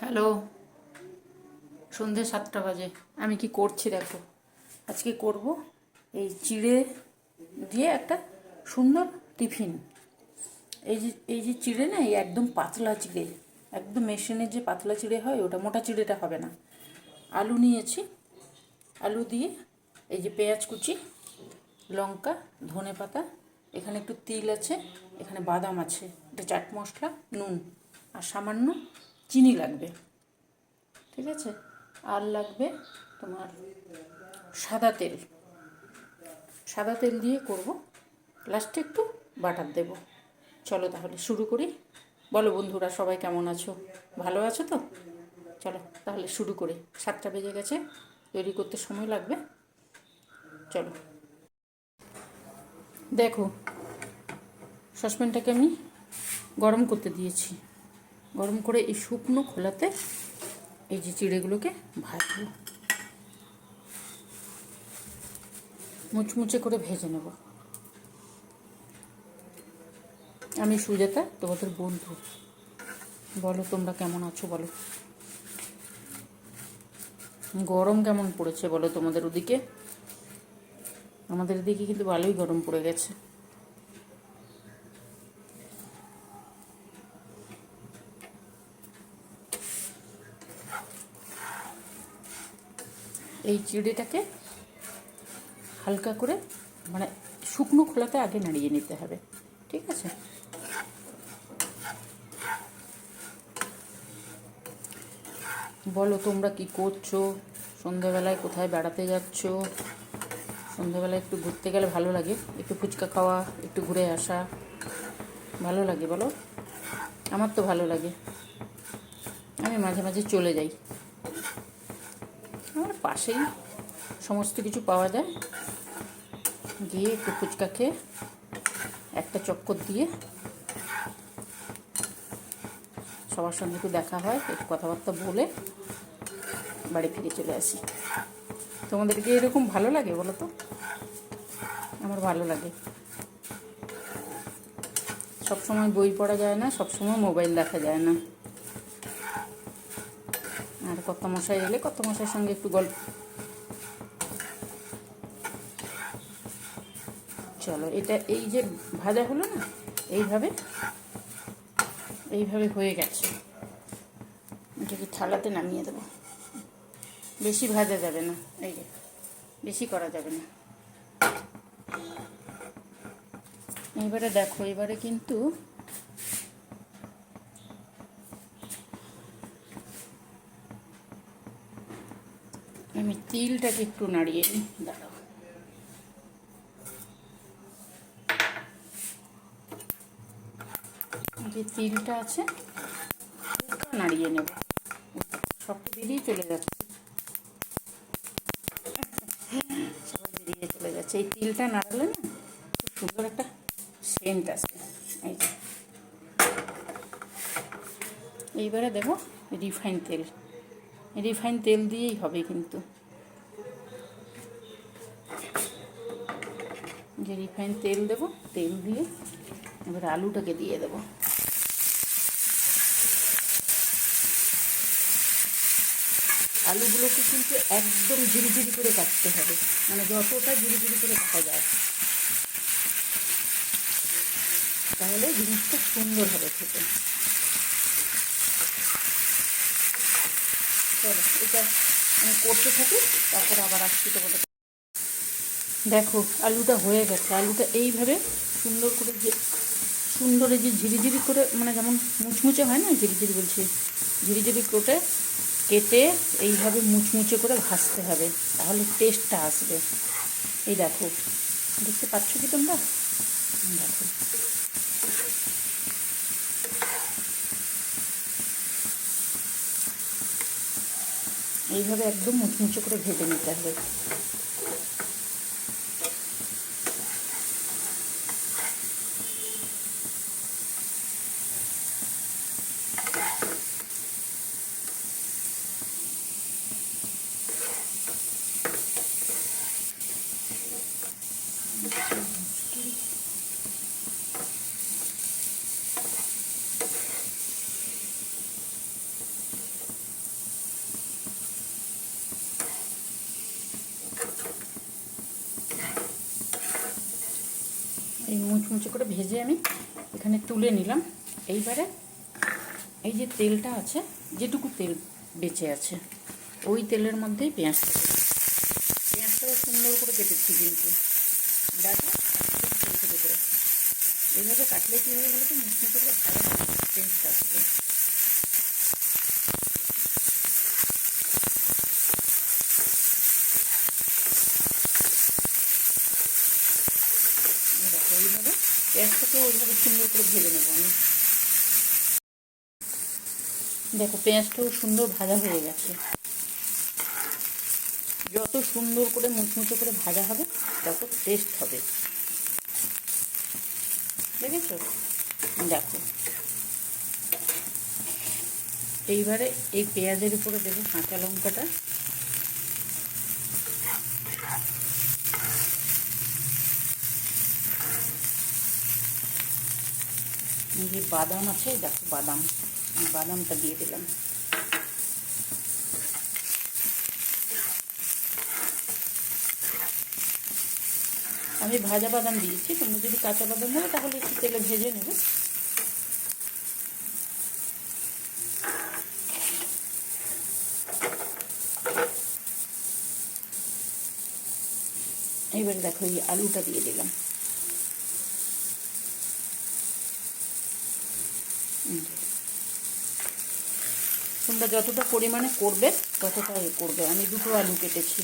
Hello. সন্ধে সাতটা বাজে। আমি কি করছি দেখো। আজকে করব এই চিড়ে দিয়ে একটা সুন্দর টিফিন। এই যে এই যে চিড়ে না, এই একদম পাতলা চিড়ে। একদম মেশিনের যে পাতলা চিড়ে হয়, ওটা মোটা চিড়েটা হবে না। আলু নিয়েছি। আলু দিয়ে এই যে পেঁয়াজ কুচি, লঙ্কা, ধনে পাতা, এখানে একটু তিল আছে, এখানে বাদাম আছে। এটা চাট মশলা, নুন। আর সামান্য চিনি লাগবে। ঠিক আছে? আর লাগবে তোমার সাদা তেল। সাদা তেল দিয়ে করব। লাস্টে একটু বাটার দেব। চলো তাহলে শুরু করি। বলো বন্ধুরা, সবাই কেমন আছো? ভালো আছো তো? চলো তাহলে শুরু করি। সাতটা বেজে গেছে তৈরি করতে সময় লাগবে। চলো। দেখো, সসপ্যানটাকে আমি গরম করতে দিয়েছি। গরম করে এই শুকনো খোলাতে এই যে চিড়েগুলোকে ভাজবো। মুচমুচে করে ভেজে নেব। আমি সুজাতা, তোমাদের বন্ধু। বলো তোমরা কেমন আছো, বলো। গরম কেমন পড়েছে, বলো তোমাদের ওদিকে? আমাদের এদিকে কিন্তু ভালোই গরম পড়ে গেছে। এই চিড়েটাকে হালকা করে মানে শুকনো খোলাতে আগে নাড়িয়ে নিতে হবে। ঠিক আছে? বলো তোমরা কি করছ? সন্ধ্যাবেলায় কোথায় বেড়াতে যাচ্ছ? সন্ধ্যাবেলায় একটু ঘুরতে গেলে ভালো লাগে। একটু ফুচকা খাওয়া, একটু ঘুরে আসা, ভালো লাগে বলো? আমার তো ভালো লাগে। আমি মাঝে মাঝে চলে যাই। আমার পাশেই সমস্ত কিছু পাওয়া যায়। গিয়ে একটু ফুচকা খেয়ে একটা চক্কর দিয়ে সবার সঙ্গে একটু দেখা হয়, একটু কথাবার্তা বলে বাড়ি ফিরে চলে আসি। তোমাদেরকে এরকম ভালো লাগে বলো তো? আমার ভালো লাগে। সবসময় বই পড়া যায় না, সবসময় মোবাইল দেখা যায় না। আর কত মশাই এলে কত মশাইয়ের সঙ্গে একটু গল্প। চলো, এটা এই যে ভাজা হলো না, এইভাবে এইভাবে হয়ে গেছে। এটাকে থালাতে নামিয়ে দেবো। বেশি ভাজা যাবে না, এই যে, বেশি করা যাবে না। এবারে দেখো এবারে কিন্তু আমি তিলটাকে একটু নাড়িয়ে নিই। দাঁড়াও। যে তিলটা আছে নাড়িয়ে নেব। সব বেরিয়ে চলে যাচ্ছে। বেরিয়ে চলে যাচ্ছে। এই তিলটা নাড়ালে না খুব সুন্দর একটা সেন্ট আছে এই এইবারে দেবো রিফাইন তেল। রিফাইন তেল দিয়েই হবে কিন্তু। যে রিফাইন তেল দেব, তেল দিয়ে এবার আলুটাকে দিয়ে দেবো। আলুগুলোকে কিন্তু একদম ঝিরিঝিরি করে কাটতে হবে মানে যতটা ঝিরিঝিরি করে কাটা যায়। তাহলে জিনিসটা সুন্দর হবে খেতে। চলো, এটা আমি করতে থাকি, তারপরে আবার আসছি তোমাদের দেখো, আলুটা হয়ে গেছে। আলুটা এইভাবে সুন্দর করে যে, সুন্দর এই যে ঝিরিঝিরি করে মানে যেমন মুচমুচে হয় না, ঝিরিঝিরি বলছি, ঝিরিঝিরি করে কেটে এইভাবে মুচমুচে করে ভাজতে হবে, তাহলে টেস্টটা আসবে। এই দেখো, দেখতে পাচ্ছ কি তোমরা? দেখো। এইভাবে একদম মুচমুচে করে ভেজে নিতে হবে। মুচমুচে করে ভেজে আমি এখানে তুলে নিলাম। এইবারে এই যে তেলটা আছে, যেটুকু তেল বেঁচে আছে, ওই তেলের মধ্যেই পেঁয়াজটা পেঁয়াজটাও সুন্দর করে কেটেছি কিন্তু। এইভাবে কাটলে কী হয়ে গেলে তো? মুচমুচে করে ভালো টেস্ট আসবে এই দেখো এইভাবে পেঁয়াজটাকে ওইভাবে সুন্দর করে ভেজে নেব আমি। দেখো, পেঁয়াজটাও সুন্দর ভাজা হয়ে গেছে। যত সুন্দর করে মুচমুচে করে ভাজা হবে, তত টেস্ট হবে। দেখেছ? দেখো। এইবারে এই পেঁয়াজের উপরে দেবো কাঁচা লঙ্কাটা। যে বাদাম আছে দেখো বাদাম। বাদামটা দিয়ে দিলাম। আমি ভাজা বাদাম দিয়েছি, তোমরা যদি কাঁচা বাদাম নেবে তাহলে একটু তেলে ভেজে নেবে। এবারে দেখো এই আলুটা দিয়ে দিলাম। তোমরা যতটা পরিমাণে করবে ততটা এ করবে। আমি দুটো আলু কেটেছি।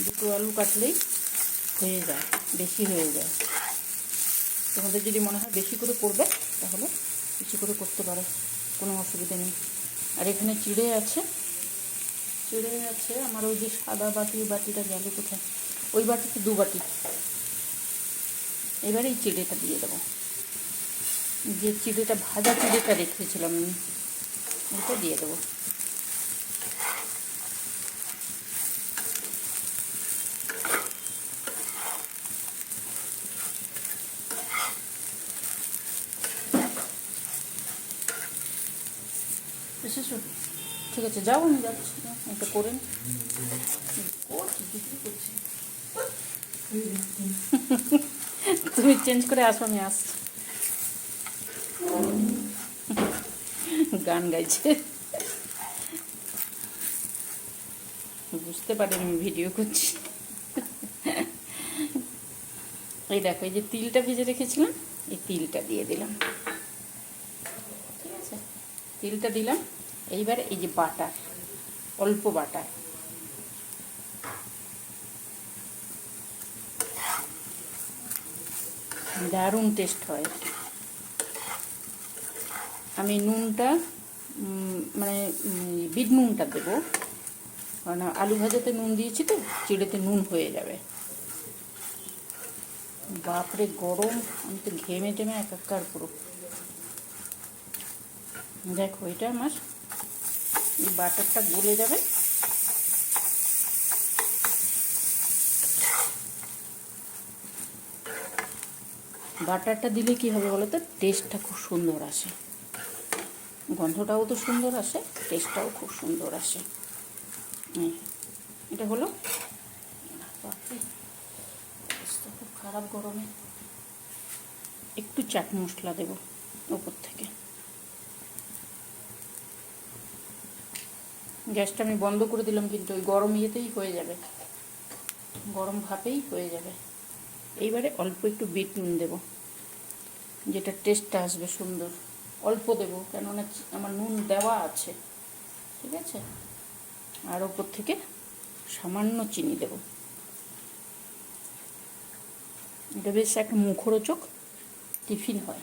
দুটো আলু কাটলেই হয়ে যায়, বেশি হয়ে যায়। তোমাদের যদি মনে হয় বেশি করে করবে, তাহলে বেশি করে করতে পারো, কোনো অসুবিধা নেই। আর এখানে চিড়ে আছে। চিড়ে আছে, আমার ওই যে সাদা বাটি বাটিটা গেল কোথায়? ওই বাটিতে দু বাটি। এবারে এই চিড়েটা দিয়ে দেবো। যে চিড়েটা ভাজা চিড়েটা রেখেছিলাম ওটা দিয়ে দেবো। ঠিক আছে, যাও আমি যাচ্ছি। এটা করে তুমি চেঞ্জ করে আসো, আমি আসছি। গান গাইছে। বুঝতে পারেন আমি ভিডিও করছি। এই দেখো, এই যে তিলটা ভেজে রেখেছিলাম, এই তিলটা দিয়ে দিলাম। ঠিক আছে? তিলটা দিলাম। এইবার এই যে বাটার, অল্প বাটার। দারুণ টেস্ট হয়। আমি নুনটা মানে বিট নুনটা দেবো। কারণ আলু ভাজাতে নুন দিয়েছি তো, চিড়েতে নুন হয়ে যাবে। বাপরে গরম, আমি তো ঘেমে টেমে একাকার পুরো। দেখো, এটা আমার এই বাটারটা গলে যাবে। বাটারটা দিলে কি হবে বলো তো টেস্টটা খুব সুন্দর আসে। গন্ধটাও তো সুন্দর আসে টেস্টটাও খুব সুন্দর আসে। এটা হলো? খুব খারাপ গরমে। একটু চাট মশলা দেবো ওপর থেকে। গ্যাসটা আমি বন্ধ করে দিলাম, কিন্তু ওই গরম ইয়েতেই হয়ে যাবে। গরম ভাপেই হয়ে যাবে। এইবারে অল্প একটু বিট নুন দেবো, যেটা টেস্টটা আসবে সুন্দর। অল্প দেবো কেননা আমার নুন দেওয়া আছে, ঠিক আছে? আর ওপর থেকে সামান্য চিনি দেব। এটা বেশ একটা মুখরোচক টিফিন হয়।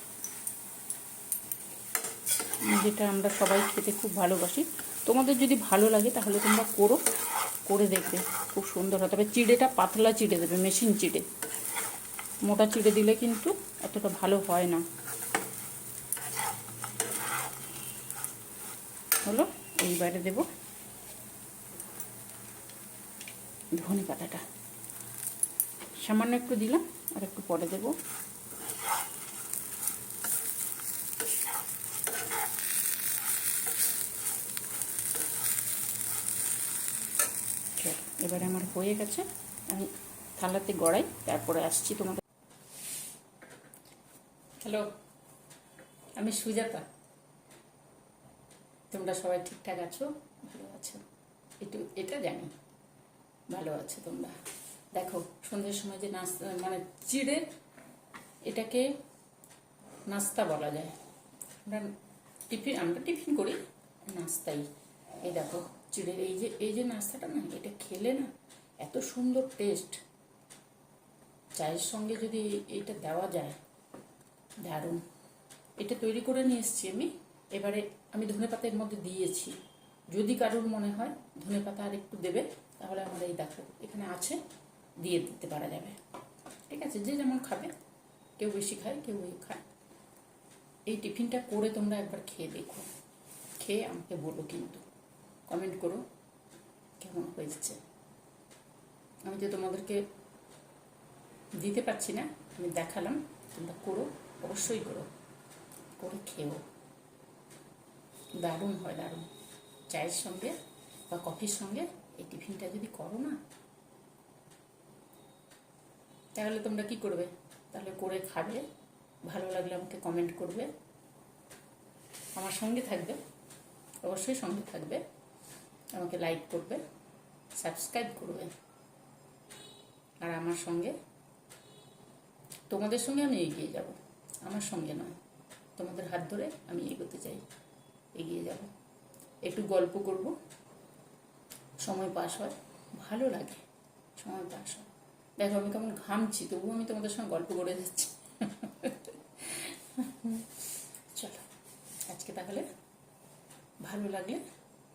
যেটা আমরা সবাই খেতে খুব ভালোবাসি। তোমাদের যদি ভালো লাগে তাহলে তোমরা করো, করে দেখবে, খুব সুন্দর হয়। তবে চিড়েটা পাতলা চিড়ে দেবে, মেশিন চিড়ে। মোটা চিড়ে দিলে কিন্তু এতটা ভালো হয় না। হলো, এইবারে দেব ধনে পাতাটা। সামান্য একটু দিলাম, আর একটু পরে দেবো। এবারে আমার হয়ে গেছে, আমি থালাতে গড়াই, তারপরে আসছি তোমাদের হ্যালো, আমি সুজাতা। তোমরা সবাই ঠিকঠাক আছো? ভালো আছো? একটু এটা জানি। ভালো আছো তোমরা? দেখো, সন্ধ্যের সময় যে নাস্তা মানে চিড়ে, এটাকে নাস্তা বলা যায়। আমরা টিফিন আমরা টিফিন করি, নাস্তাই। এই দেখো, চিড়ের এই যে এই যে নাস্তাটা না, এটা খেলে না এত সুন্দর টেস্ট চায়ের সঙ্গে যদি এটা দেওয়া যায়, দারুণ। এটা তৈরি করে নিয়ে এসেছি আমি। এবারে আমি ধনে পাতা এর মধ্যে দিয়েছি। যদি কারোর মনে হয় ধনে পাতা আর একটু দেবে, তাহলে আমার এই দেখো, এখানে আছে, দিয়ে দিতে পারা যাবে। ঠিক আছে, যে যেমন খাবে, কেউ বেশি খায়, কেউ খায়। এই টিফিনটা করে তোমরা একবার খেয়ে দেখো। খেয়ে আমাকে বলো কিন্তু কমেন্ট করো কেমন হয়েছে। আমি তো তোমাদেরকে দিতে পারছি না, আমি দেখালাম, তোমরা করো, অবশ্যই করো। করে খেও দারুণ হয়, দারুণ। চায়ের সঙ্গে বা কফির সঙ্গে এই টিফিনটা যদি করো না, তাহলে তোমরা কি করবে? তাহলে করে খাবে, ভালো লাগলে আমাকে কমেন্ট করবে। আমার সঙ্গে থাকবে, অবশ্যই সঙ্গে থাকবে। আমাকে লাইক করবে সাবস্ক্রাইব করবে। আর আমার সঙ্গে, তোমাদের সঙ্গে আমি এগিয়ে যাব। আমার সঙ্গে নয়। তোমাদের হাত ধরে আমি এগোতে চাই। এগিয়ে যাব। একটু গল্প করব। সময় পাস হয়। ভালো লাগে। সময় পাস হয়। দেখো, আমি কেমন ঘামছি, তবুও আমি তোমাদের সঙ্গে গল্প করে যাচ্ছি। চলো, আজকে তাহলে ভালো লাগলে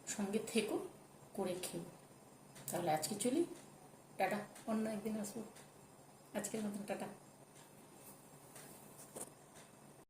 সঙ্গে থেকো, করে খেও। তাহলে আজকে চলি। টাটা, অন্য একদিন আসব। আজকের মতন টাটা।